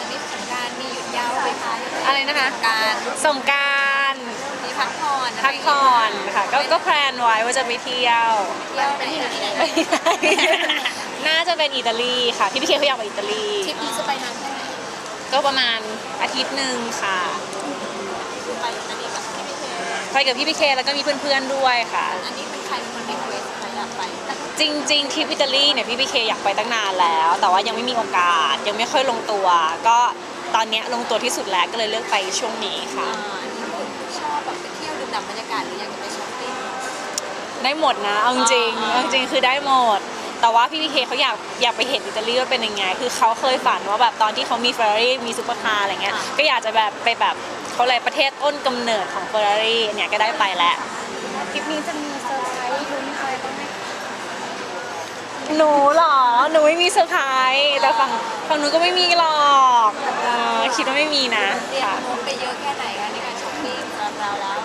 อันนี้สงกรารมีหยุดยาวไหมคะอะไรนะคะการสงกรารมีพักผ่อนพักผ่อนค่ะ ก็ก็แพลนไว้ว่าจะไปเที่ยว เที่ยวไหนที่ไหน ไม่ได้ น่าจะเป็นอิตาลีค่ะพี่พี่เคเขาอยากไปอิตาลี ทริปนี้จะไปนานแค่ไหนก็ประมาณอาทิตย์หนึ่งค่ะ ไปอันนี้กับที่พี่เคไปกับพี่พี่เคแล้วก็มีเพื่อนๆด้วยค่ะ อันนี้เป็นใครเป็นคนรีเควสใครอยากไปจริงๆทริปอิตาลีเนี่ยพี่พี่เคอยากไปตั้งนานแล้ว แต่ว่ายังไม่มีโอกาสยังไม่ค่อยลงตัว ก็ตอนเนี้ยลงตัวที่สุดแล้วก็เลยเลือกไปช่วงนี้ค่ะอ่านี่ชอบแบบไปเที่ยวดื่มด่ำบรรยากาศหรืออยากจะไปช้อปปิ้งได้หมดนะเอาจริงๆอ่าเอาจริงๆคือได้หมด แต่ว่าพี่พีเคเขาอยากอยากไปเห็นอิตาลีว่าเป็นยังไง คือเขาเคยฝันว่าแบบตอนที่เขามีเฟอร์รารี่มีซูเปอร์คาร์อะไรเงี้ย ก็อยากจะแบบไปแบบเขาเลยกประเทศต้นกำเนิดของเฟอร์รารี่เนี่ยก็ได้ไปแล้วทริปนี้จะมีเซอร์ไพรส์ลุ้นอะไรบ้างไหมคะหนูเหรอ หนูไม่มีเซอร์ไพรส์แต่ฝั่งฝั่งหนูก็ไม่มีหรอกเออคิดว่าไม่มีนะเตรียมค่ะงบไปเยอะแค่ไหนคะในการช้อปปิ้งสำหรับเราแล้ว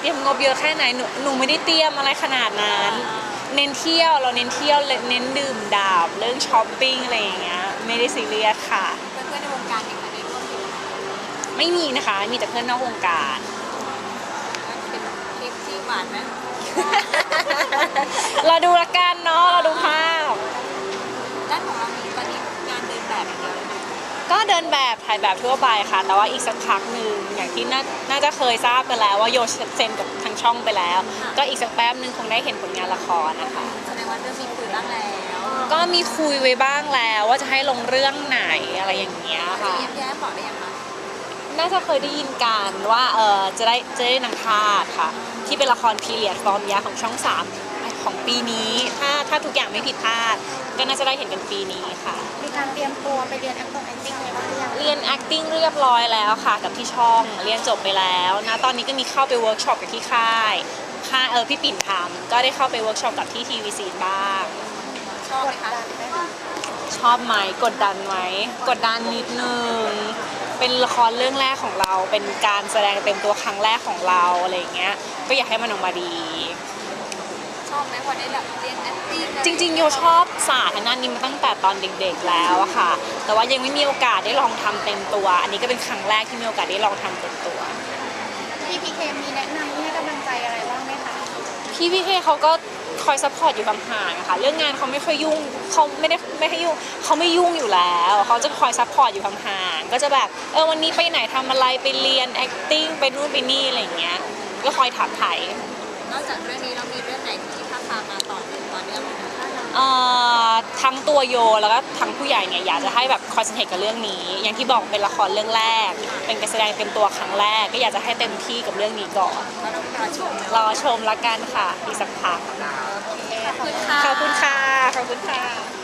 เตรียมงบเยอะแค่ไหนหนูหนูไม่ได้เตรียมอะไรขนาดนั้น เน้นเที่ยวเราเน้นเที่ยวเน้นดื่มด่าเรื่องช้อปปิ้งอะไรอย่างเงี้ยไม่ได้ซีเรียสค่ะ เพื่อนๆในวงการมีใครได้ร่วมทริปไม่มีนะคะมีแต่เพื่อนนอกวงการ เป็นทริปที่หวานไหมเราดูละกันเนาะเราดูภาพ ด้านของเรามี เดินแบบถ่ายแบบทั่วไปค่ะ แต่ว่าอีกสักพักหนึ่งอย่างที่น่าน่าจะเคยทราบกันแล้วว่าโยเซ็นกับทางช่องไปแล้ว ก็อีกสักแป๊บหนึ่งคงได้เห็นผลงานละครนะคะ แสดงว่าเริ่มมีคุยบ้างแล้วก็มีคุยไว้บ้างแล้วว่าจะให้ลงเรื่องไหนอะไรอย่างเงี้ยค่ะ แย้มแย้มๆบอกได้ยังคะน่าจะเคยได้ยินกันว่าเออจะได้จะได้นางทาสค่ะ ที่เป็นละครพีเรียดฟอร์มยาของช่องสามของปีนี้ถ้าถ้าทุกอย่างไม่ผิดพลาด ก็น่าจะได้เห็นกันปีนี้ค่ะ มีการเตรียมตัวไปเรียน acting acting อะไรบ้างหรือยังเรียน acting เรียบร้อยแล้วค่ะ กับที่ช่องเรียนจบไปแล้วนะตอนนี้ก็มีเข้าไปเวิร์กช็อปกับที่ค่ายค่ายเออพี่ปิ่นทำก็ได้เข้าไปเวิร์กช็อปกับที่ทีวีซีบ้าง ชอบไหมคะชอบไหมกดดันไหมกดดันนิดนึงเป็นละครเรื่องแรกของเรา เป็นการแสดงเต็มตัวครั้งแรกของเราอะไรอย่างเงี้ยก็อยากให้มันออกมาดี ชอบไหมพอได้แบบเรียน acting จริงๆโยชอบศาสตร์ทางด้านนี้มาตั้งแต่ตอนเด็กๆแล้วอะค่ะ แต่ว่ายังไม่มีโอกาสได้ลองทำเต็มตัว อันนี้ก็เป็นครั้งแรกที่มีโอกาสได้ลองทำเต็มตัว พี่พีเคมีแนะนำให้กำลังใจอะไรบ้างไหมคะพี่พี่เคเขาก็คอยซัพพอร์ตอยู่ห่างๆอะค่ะ เรื่องงานเขาไม่ค่อยยุ่งเขาไม่ได้ไม่ให้ยุ่งเขาไม่ยุ่งอยู่แล้ว เขาจะคอยซัพพอร์ตอยู่ห่างๆก็จะแบบเออวันนี้ไปไหนทำอะไรไปเรียน acting ไปนู่นไปนี่อะไรอย่างเงี้ย ก็คอยถามไถ่ นอกจากเรื่องนี้เรามีเรื่องไหนที่ ท้าทามมาต่อเนื่องต่อเนื่องไหมคะเอ่อทั้งตัวโยแล้วก็ทั้งผู้ใหญ่เนี่ยอยากจะให้แบบคอนเซนเทรตกับเรื่องนี้ อย่างที่บอกเป็นละครเรื่องแรก เป็นการแสดงเต็มตัวครั้งแรก ก็อยากจะให้เต็มที่กับเรื่องนี้ก่อนก็ต้องรอชมรอชมละกันค่ะอีกสักพัก ขอบคุณค่ะ ขอบคุณค่ะ ขอบคุณค่ะ